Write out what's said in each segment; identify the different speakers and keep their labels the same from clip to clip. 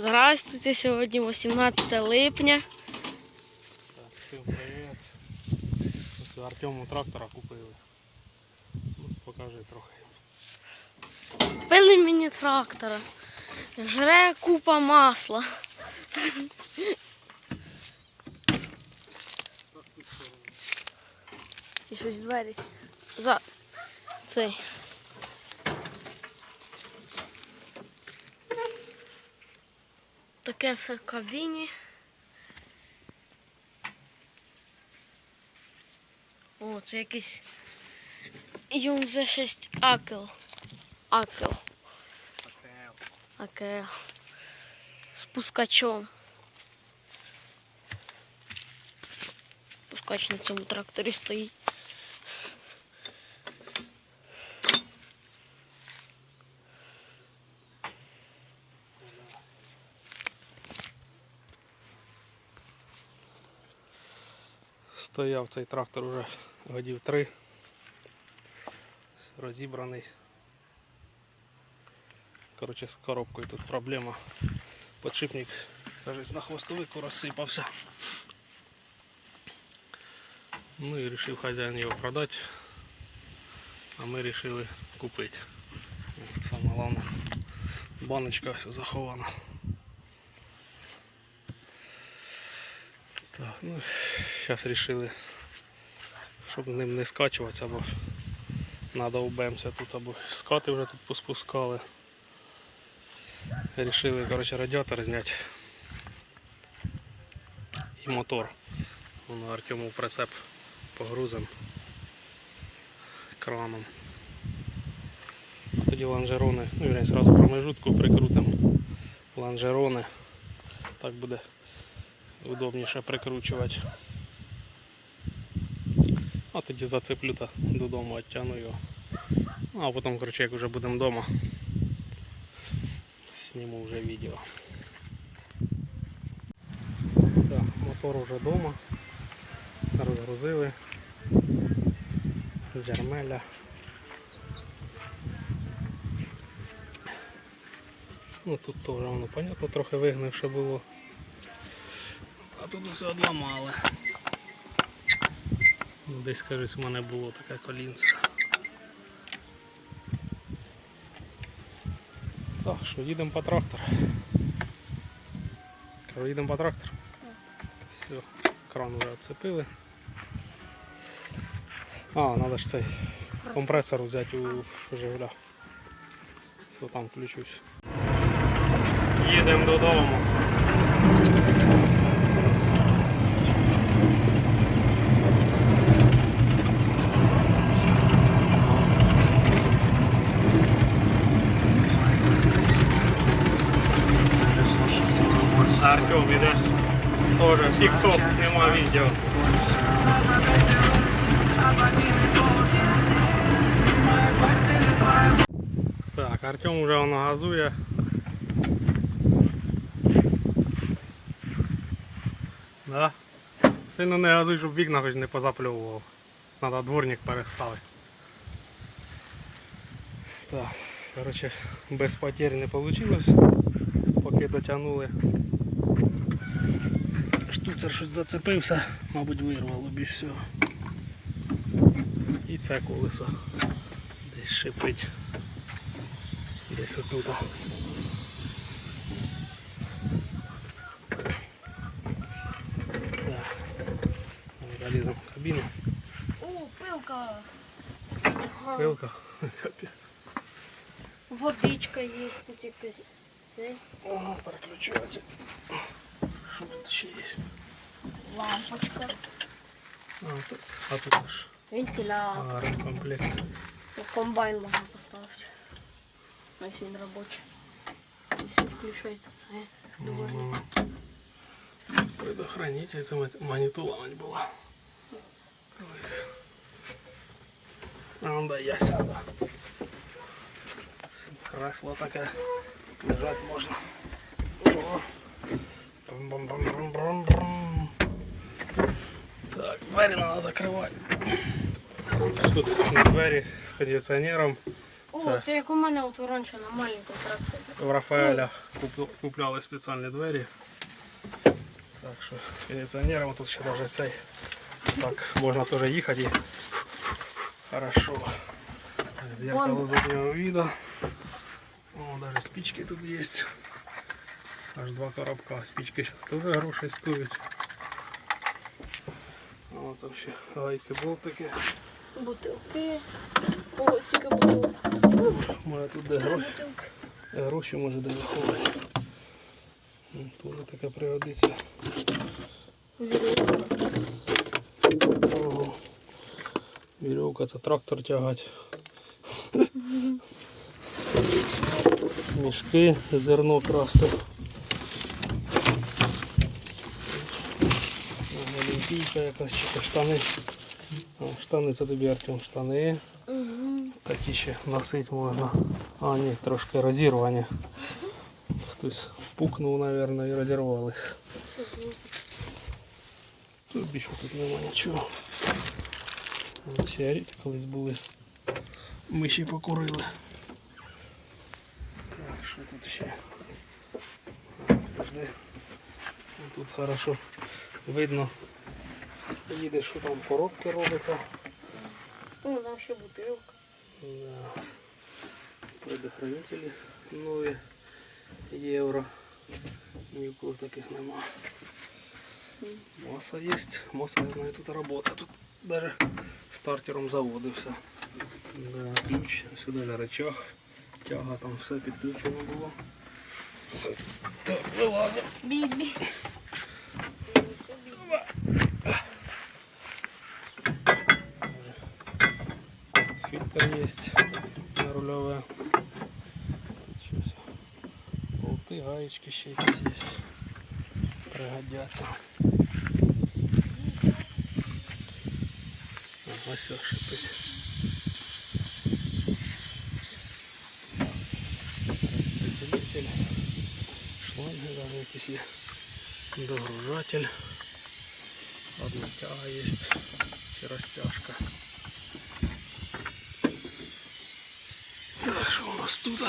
Speaker 1: Здравствуйте, сьогодні 18 липня.
Speaker 2: Так, всім привіт. Ось Артему трактора купили. Ну, покажи трохи.
Speaker 1: Купили мені трактора. Жре купа масла. Ці щось двері. За цей. Таке в кабіні. О, це якийсь Юнзе 6 Акел. Акел. Акел. З пускачом. Пускач на цьому тракторі стоїть.
Speaker 2: Стояв цей трактор уже годів три. Розібраний. Коротше, з коробкою тут проблема. Подшипник кажуть, на хвостовику розсипався. Ну і вирішив хазяїн його продати. А ми вирішили купити. Саме головне, баночка все захована. Так, ну, зараз вирішили, щоб ним не скачуватися, або надовбемося тут, або скати вже тут поспускали. Рішили, коротше, радіатор зняти і мотор. Воно Артему в прицеп погрузимо краном. Тоді лонжерони, ну і одразу промежутку прикрутимо лонжерони. Так буде удобніше прикручувати. А тоді зацеплю та додому оттягну його. Ну, А потім, коротше, як вже будемо вдома, зніму вже відео. Так, мотор вже вдома. Розгрузили. Джермеля. Ну тут теж воно понятно трохи вигнивше було. А тут все одламали. Ну, Десь, кажуть, у мене було таке колінце. Так, що їдемо по трактор. Кажу, їдемо по трактор. Все, кран вже відцепили. А, треба ж цей компресор взяти у Жигуля. Все, там включусь. Їдемо додому. Артем, идешь тоже тик-ток снимаю видео. Так, Артем уже воно газує. Да? Сильно не газуй, щоб вікна хоч не позапльовував. Треба дворник переставити. Так, коротше, без потерь не вийшло, поки дотягнули. Штуцер щось зацепився, мабуть вирвало б і все. І це колесо десь шипить. Десь отут. В кабіну.
Speaker 1: О, пилка.
Speaker 2: Пилка. Капець.
Speaker 1: Водичка є тут якась. Це
Speaker 2: О. Що тут ще є?
Speaker 1: лампочка.
Speaker 2: А тут, а тут аж
Speaker 1: Вентилятор.
Speaker 2: комплект.
Speaker 1: Ну, Комбайн можна поставити. Ну, Якщо він робочий. Якщо включається це. дворник.
Speaker 2: Предохранитель, це мат- манітула мать була. Колись. А он да я сяду. Кресло таке. Лежать можна. О. Брум-брум-брум-брум-брум. Так, двері треба закривати. Тут двері з кондиціонером.
Speaker 1: О,
Speaker 2: Це.
Speaker 1: це як у мене от раніше на маленькому тракторі.
Speaker 2: в Рафаеля куп- купляли спеціальні двері. Так що з кондиціонером тут ще навіть цей. Так, можна теж їхати. і Хорошо. Так, Зеркало заднього вида. О, даже спички тут есть. Аж два коробка. Спички сейчас тоже грошей Стоят. Вот вообще гайки болтики.
Speaker 1: Бутилки. Ось скільки було.
Speaker 2: Моя тут де гроші.
Speaker 1: бутилки.
Speaker 2: Гроші може де виховати. Тоже таке пригодиться.
Speaker 1: Вірьовка.
Speaker 2: Ого. Вірьовка це трактор тягать. Мішки, зерно красти. Олімпійка якась чи це штани. А, штани це тобі Артем штани.
Speaker 1: Угу.
Speaker 2: Такі ще носити можна. А, ні, трошки розірвані. Хтось пукнув, мабуть, і розірвались. Тут більше тут нема нічого. Ось Сіаріті колись були. Ми ще покурили. Так, що тут ще? А, Подожди. Ну, Тут хорошо видно. Їде, що там коробки робиться.
Speaker 1: О, там ще бутилка.
Speaker 2: Да. Предохранители нові євро. Ні в кого таких нема. Маса є. Маса, я знаю, тут робота. Тут даже стартером заводився. Да, ключ, сюди рычаг. Тяга там все підключено було. Так, вилазимо.
Speaker 1: Бібі.
Speaker 2: Болти, гаечки ще якісь є. Пригодяться. Ага, все шипить. Розпределитель. Шланги даже якісь є. Догружатель. Одна тяга є. Чи розтяжка. Так, що у нас тут?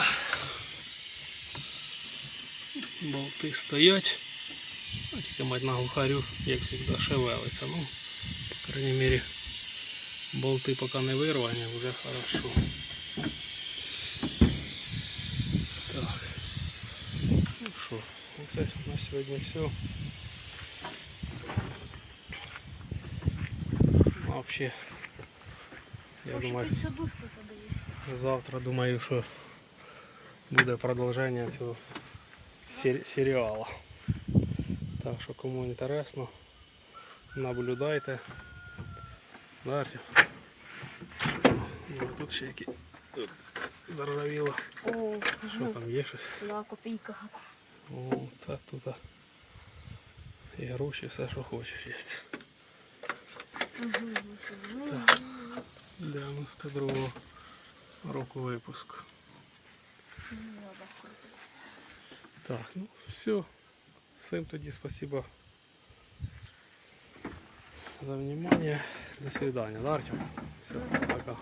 Speaker 2: Болти стоять. А тільки мать на глухарю, як завжди, шевелиться. Ну, по крайней мере, болти поки не вирвані, вже хорошо. Так. Ну що, оце на сьогодні все. Вообще, я
Speaker 1: Може
Speaker 2: думаю,
Speaker 1: під садушку подивись.
Speaker 2: Завтра думаю, що буде продовження цього Сер- серіалу. Так що кому інтересно, наблюдайте. Далі. Ну, Тут ще які заржавіло. Що там є щось?
Speaker 1: да, копійка.
Speaker 2: О, так тут і гроші, все, що хочеш є.
Speaker 1: Угу.
Speaker 2: 92 року випуску. Так, ну все. Всем тоді спасибо за внимание. До свидания, да, Артем? Все, пока.